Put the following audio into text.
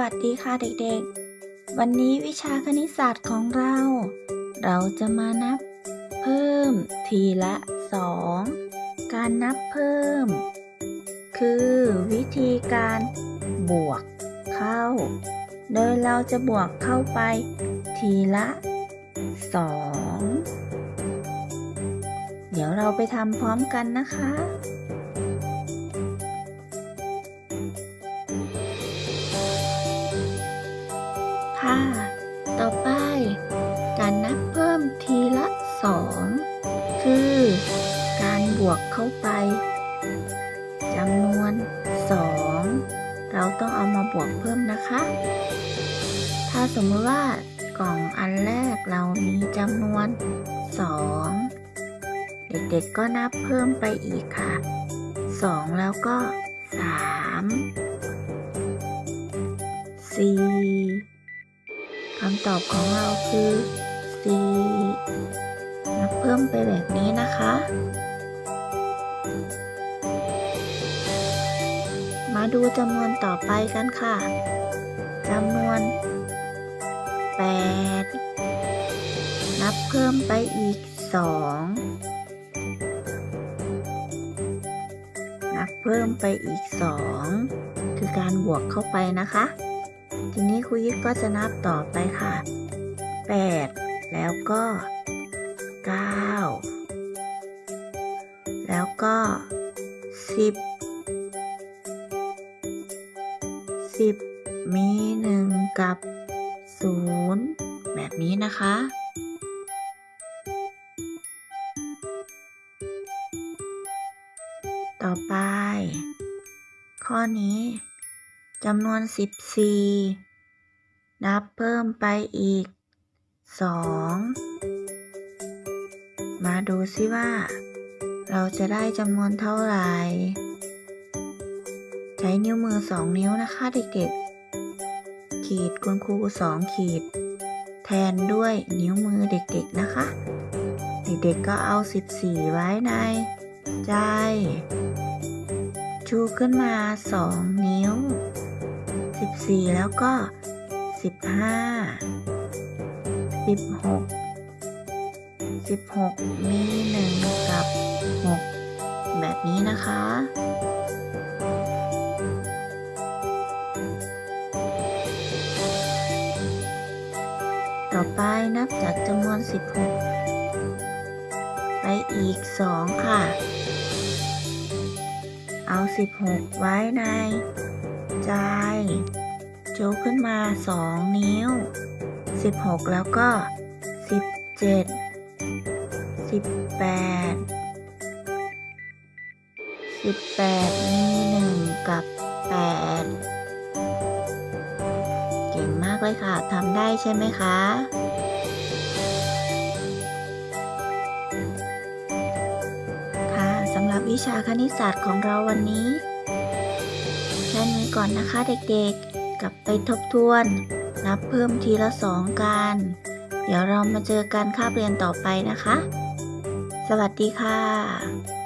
วัสดีค่ะเด็กๆ วันนี้วิชาคณิตศาสตร์ของเรา เราจะมานับเพิ่มทีละสองการนับเพิ่ม คือวิธีการบวกเข้า โดยเราจะบวกเข้าไปทีละสองเดี๋ยวเราไปทำพร้อมกันนะคะ ค่ะ ต่อไป การนับเพิ่มทีละสองคือการบวกเข้าไปจำนวนสองเราต้องเอามาบวกเพิ่มนะคะ ถ้าสมมติว่ากล่องอันแรกเรามีจำนวนสองเด็กๆก็นับเพิ่มไปอีกค่ะสองแล้วก็สามสี่ำตอบของเราคือ4นับเพิ่มไปแบบนี้นะคะ มาดูจำนวนต่อไปกันค่ะจำนวน 8 นับเพิ่มไปอีก 2 นับเพิ่มไปอีก 2 คือการบวกเข้าไปนะคะ ทีนี้ครูยิปก็จะนับต่อไปค่ะ 8 แล้วก็ 9 แล้วก็ 10 10 มี 1 กับ 0 แบบนี้นะคะต่อไป ข้อนี้ จำนวน 14 นับเพิ่มไปอีก 2 มาดูซิว่า เราจะได้จำนวนเท่าไหร่ ใช้นิ้วมือ 2 นิ้วนะคะเด็กๆ ขีดคุณครู 2 ขีด แทนด้วยนิ้วมือเด็กๆนะคะ เด็กๆก็เอา 14 ไว้ในใจชูขึ้นมา 2 นิ้ว 14แล้วก็15 16 16มี1กับ6แบบนี้นะคะต่อไปนับจากจำนวน 16 ไปอีก 2 ค่ะ เอา 16 ไว้ในใจโจกขึ้นมา 2 นิ้ว 16 แล้วก็ 17 18 18 มี 1 กับ 8 เก่งมากเลยค่ะทำได้ใช่ไหมคะค่ะสำหรับวิชาคณิตศาสตร์ของเราวันนี้ แค่นี้ก่อนนะคะเด็กๆ กลับไปทบทวน นับเพิ่มทีละสองกัน เดี๋ยวเรามาเจอกันคาบเรียนต่อไปนะคะ สวัสดีค่ะ